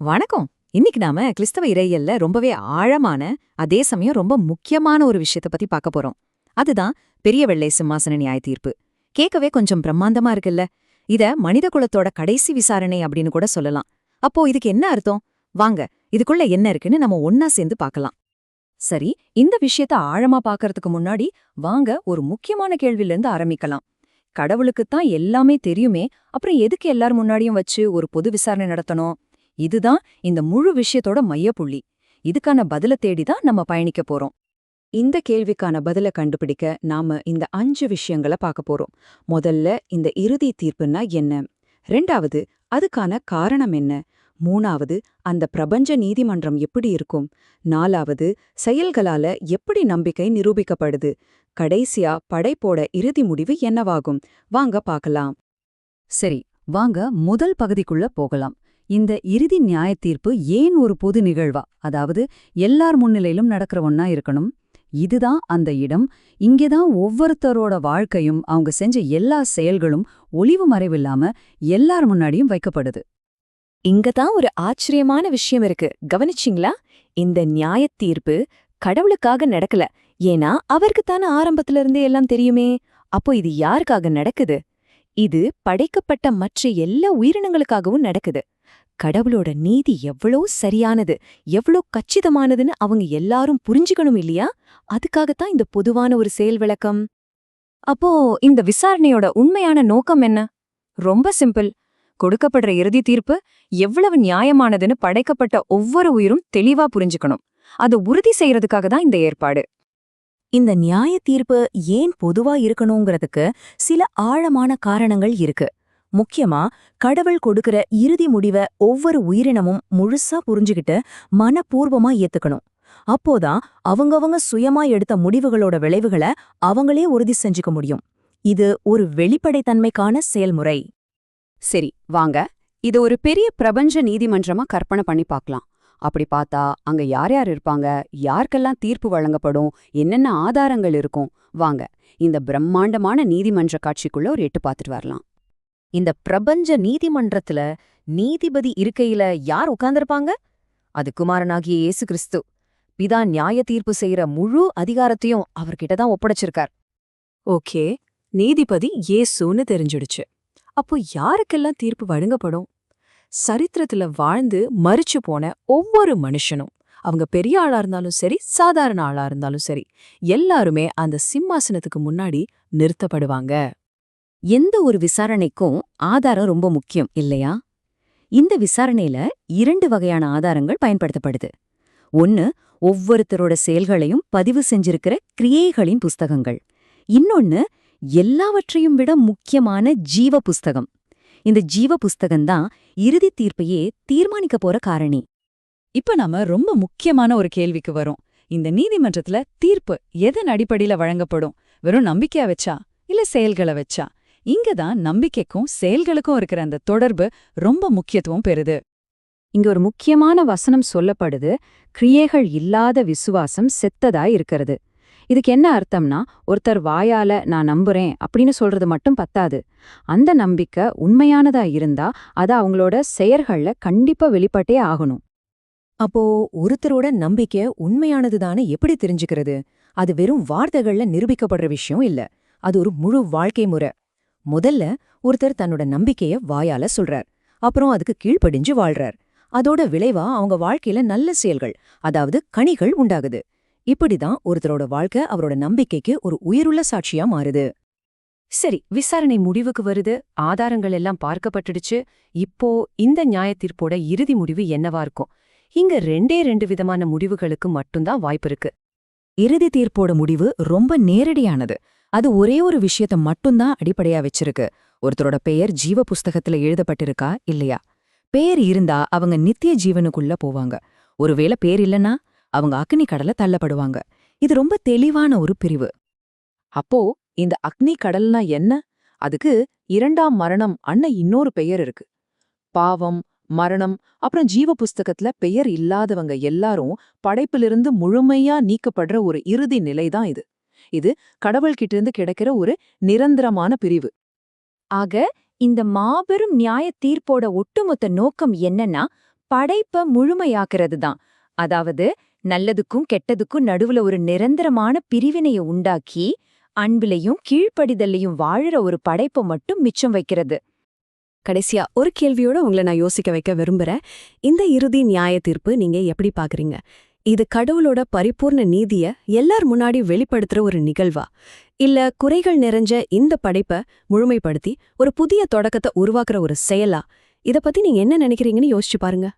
வணக்கம். இன்னைக்கு நாம கிறிஸ்தவ இறையல்ல ரொம்பவே ஆழமான அதே சமயம் ரொம்ப முக்கியமான ஒரு விஷயத்த பத்தி பார்க்க போறோம். அதுதான் பெரிய வெள்ளை சிம்மாசன நியாய தீர்ப்பு. கேட்கவே கொஞ்சம் பிரம்மாண்டமா இருக்குல்ல? இத மனித குலத்தோட கடைசி விசாரணை அப்படின்னு கூட சொல்லலாம். அப்போ இதுக்கு என்ன அர்த்தம்? வாங்க இதுக்குள்ள என்ன இருக்குன்னு நம்ம ஒன்னா சேர்ந்து பார்க்கலாம். சரி இந்த விஷயத்த ஆழமா பாக்கறதுக்கு முன்னாடி வாங்க ஒரு முக்கியமான கேள்வியிலிருந்து ஆரம்பிக்கலாம். கடவுளுக்குத்தான் எல்லாமே தெரியுமே அப்புறம் எதுக்கு எல்லார் முன்னாடியும் வச்சு ஒரு பொது விசாரணை நடத்தணும்? இதுதான் இந்த முழு விஷயத்தோட மையப்புள்ளி. இதுக்கான பதில தேடி தான் நம்ம பயணிக்க போறோம். இந்த கேள்விக்கான பதில கண்டுபிடிக்க நாம இந்த அஞ்சு விஷயங்களை பார்க்க போறோம். முதல்ல இந்த இறுதி தீர்ப்புன்னா என்ன? ரெண்டாவது அதுக்கான காரணம் என்ன? மூணாவது அந்த பிரபஞ்ச நீதிமன்றம் எப்படி இருக்கும்? நாலாவது செயல்களால எப்படி நம்பிக்கை நிரூபிக்கப்படுது? கடைசியா படைப்போட இறுதி முடிவு என்னவாகும்? வாங்க பார்க்கலாம். சரி வாங்க முதல் பகுதிக்குள்ள போகலாம். இந்த இறுதி நியாய தீர்ப்பு ஏன் ஒரு பொது நிகழ்வா? அதாவது எல்லார் முன்னிலையிலும் நடக்கிற ஒன்னா இருக்கணும். இதுதான் அந்த இடம். இங்கேதான் ஒவ்வொருத்தரோட வாழ்க்கையும் அவங்க செஞ்ச எல்லா செயல்களும் ஒளிவு மறைவில்லாம எல்லார் முன்னாடியும் வைக்கப்படுது. இங்க தான் ஒரு ஆச்சரியமான விஷயம் இருக்கு. கவனிச்சிங்களா? இந்த நியாய தீர்ப்பு கடவுளுக்காக நடக்கல. ஏன்னா அவருக்கு தானே ஆரம்பத்துல இருந்தே எல்லாம் தெரியுமே. அப்போ இது யாருக்காக நடக்குது? இது படைக்கப்பட்ட மற்ற எல்லா உயிரினங்களுக்காகவும் நடக்குது. கடவுளோட நீதி எவ்வளோ சரியானது எவ்வளோ கச்சிதமானதுன்னு அவங்க எல்லாரும் புரிஞ்சுக்கணும் இல்லையா? அதுக்காகத்தான் இந்த பொதுவான ஒரு செயல் விளக்கம். அப்போ இந்த விசாரணையோட உண்மையான நோக்கம் என்ன? ரொம்ப சிம்பிள். கொடுக்கப்படுற இறுதி தீர்ப்பு எவ்வளவு நியாயமானதுன்னு படைக்கப்பட்ட ஒவ்வொரு உயிரும் தெளிவா புரிஞ்சுக்கணும். அதை உறுதி செய்யறதுக்காக தான் இந்த ஏற்பாடு. இந்த நியாய தீர்ப்பு ஏன் பொதுவா இருக்கணுங்கிறதுக்கு சில ஆழமான காரணங்கள் இருக்கு. முக்கியமா கடவுள் கொடுக்கிற இறுதி முடிவ ஒவ்வொரு உயிரினமும் முழுசா புரிஞ்சுகிட்டு மனப்பூர்வமா ஏத்துக்கணும். அப்போதான் அவங்கவங்க சுயமா எடுத்த முடிவுகளோட விளைவுகளை அவங்களே உறுதி செஞ்சுக்க முடியும். இது ஒரு வெளிப்படைத்தன்மைக்கான செயல்முறை. சரி வாங்க. இது ஒரு பெரிய பிரபஞ்ச நீதிமன்றமா கற்பனை பண்ணி பார்க்கலாம். அப்படி பார்த்தா அங்க யார் யார் இருப்பாங்க? யாருக்கெல்லாம் தீர்ப்பு வழங்கப்படும்? என்னென்ன ஆதாரங்கள் இருக்கும்? வாங்க இந்த பிரம்மாண்டமான நீதிமன்ற காட்சிக்குள்ள ஒரு எட்டு பார்த்துட்டு வரலாம். இந்த பிரபஞ்ச நீதிமன்றத்துல நீதிபதி இருக்கையில யார் உட்கார்ந்திருப்பாங்க? அது குமாரனாகிய இயேசு கிறிஸ்து. பிதா நியாய தீர்ப்பு செய்யற முழு அதிகாரத்தையும் அவர்கிட்ட தான் ஒப்படைச்சிருக்கார். ஓகே நீதிபதி இயேசுன்னு தெரிஞ்சிடுச்சு. அப்போ யாருக்கெல்லாம் தீர்ப்பு வழங்கப்படும்? சரித்திரத்துல வாழ்ந்து மறிச்சு போன ஒவ்வொரு மனுஷனும் அவங்க பெரிய ஆளா இருந்தாலும் சரி சாதாரண ஆளா இருந்தாலும் சரி எல்லாருமே அந்த சிம்மாசனத்துக்கு முன்னாடி நிறுத்தப்படுவாங்க. எந்த ஒரு விசாரணைக்கும் ஆதாரம் ரொம்ப முக்கியம் இல்லையா? இந்த விசாரணையில இரண்டு வகையான ஆதாரங்கள் பயன்படுத்தப்படுது. ஒன்னு ஒவ்வொருத்தரோட செயல்களையும் பதிவு செஞ்சிருக்கிற கிரியைகளின் புஸ்தகங்கள். இன்னொன்னு எல்லாவற்றையும் விட முக்கியமான ஜீவ புஸ்தகம். இந்த ஜீவ புஸ்தகம்தான் இறுதி தீர்ப்பையே தீர்மானிக்க போற காரணி. இப்ப நாம ரொம்ப முக்கியமான ஒரு கேள்விக்கு வரோம். இந்த நீதிமன்றத்துல தீர்ப்பு எதன் அடிப்படையில வழங்கப்படும்? வெறும் நம்பிக்கையா வச்சா இல்ல செயல்களை வச்சா? இங்க தான் நம்பிக்கைக்கும் செயல்களுக்கும் இருக்கிற அந்த தொடர்பு ரொம்ப முக்கியத்துவம் பெறுது. இங்க ஒரு முக்கியமான வசனம் சொல்லப்படுது கிரியைகள் இல்லாத விசுவாசம் செத்ததா இருக்கிறது. இதுக்கு என்ன அர்த்தம்னா ஒருத்தர் வாயால நான் நம்புறேன் அப்படின்னு சொல்றது மட்டும் பத்தாது. அந்த நம்பிக்கை உண்மையானதா இருந்தா அது அவங்களோட செயல்கள்ல கண்டிப்பா வெளிப்பட்டே ஆகணும். அப்போ ஒருத்தரோட நம்பிக்கை உண்மையானதுதானே எப்படி தெரிஞ்சுக்கிறது? அது வெறும் வார்த்தைகள்ல நிரூபிக்கப்படுற விஷயம் இல்ல. அது ஒரு முழு வாழ்க்கை முறை. முதல்ல ஒருத்தர் தன்னோட நம்பிக்கைய வாயால சொல்றார். அப்புறம் அதுக்கு கீழ்ப்படிஞ்சு வாழ்றார். அதோட விளைவா அவங்க வாழ்க்கையில நல்ல செயல்கள் அதாவது கனிகள் உண்டாகுது. இப்படிதான் ஒருத்தரோட வாழ்க்கை அவரோட நம்பிக்கைக்கு ஒரு உயிருள்ள சாட்சியா மாறுது. சரி விசாரணை முடிவுக்கு வருது. ஆதாரங்கள் எல்லாம் பார்க்கப்பட்டுடுச்சு. இப்போ இந்த நியாயத்தீர்ப்போட இறுதி முடிவு என்னவா இருக்கும்? இங்க ரெண்டே ரெண்டு விதமான முடிவுகளுக்கு மட்டும்தான் வாய்ப்பு இருக்கு. இறுதி தீர்ப்போட முடிவு ரொம்ப நேரடியானது. அது ஒரே ஒரு விஷயத்த மட்டும்தான் அடிப்படையா வச்சிருக்கு. ஒருத்தரோட பெயர் ஜீவ புஸ்தகத்துல எழுதப்பட்டிருக்கா இல்லையா? பேர் இருந்தா அவங்க நித்திய ஜீவனுக்குள்ள போவாங்க. ஒருவேளை பேர் இல்லனா அவங்க அக்னி கடல தள்ளப்படுவாங்க. இது ரொம்ப தெளிவான ஒரு பிரிவு. அப்போ இந்த அக்னி கடல்னா என்ன? அதுக்கு இரண்டாம் மரணம் அன்ன இன்னொரு பெயர் இருக்கு. பாவம் மரணம் அப்புறம் ஜீவ புஸ்தகத்துல பெயர் இல்லாதவங்க எல்லாரும் படைப்பிலிருந்து முழுமையா நீக்கப்படுற ஒரு இறுதி நிலைதான் இது. இது கடவுள்கிட்ட இருந்து கிடைக்கிற ஒரு நிரந்தரமான பிரிவு. ஆக இந்த மாபெரும் நியாய தீர்ப்போட ஒட்டுமொத்த நோக்கம் என்னன்னா படைப்ப முழுமையாக்குறது தான் அதாவது நல்லதுக்கும் கெட்டதுக்கும் நடுவுல ஒரு நிரந்தரமான பிரிவினைய உண்டாக்கி அன்பிலையும் கீழ்ப்படிதல்லையும் வாழுற ஒரு படைப்பை மட்டும் மிச்சம் வைக்கிறது. கடைசியா ஒரு கேள்வியோட உங்களை நான் யோசிக்க வைக்க விரும்புறேன். இந்த இறுதி நியாய தீர்ப்பு நீங்க எப்படி பாக்குறீங்க? இது கடவுளோட பரிபூர்ண நீதிய எல்லார் முன்னாடி வெளிப்படுத்துற ஒரு நிகழ்வா? இல்ல குறைகள் நிறைஞ்ச இந்த படைப்பை முழுமைப்படுத்தி ஒரு புதிய தொடக்கத்தை உருவாக்குற ஒரு செயலா? இத பத்தி நீங்க என்ன நினைக்கிறீங்கன்னு யோசிச்சு பாருங்க.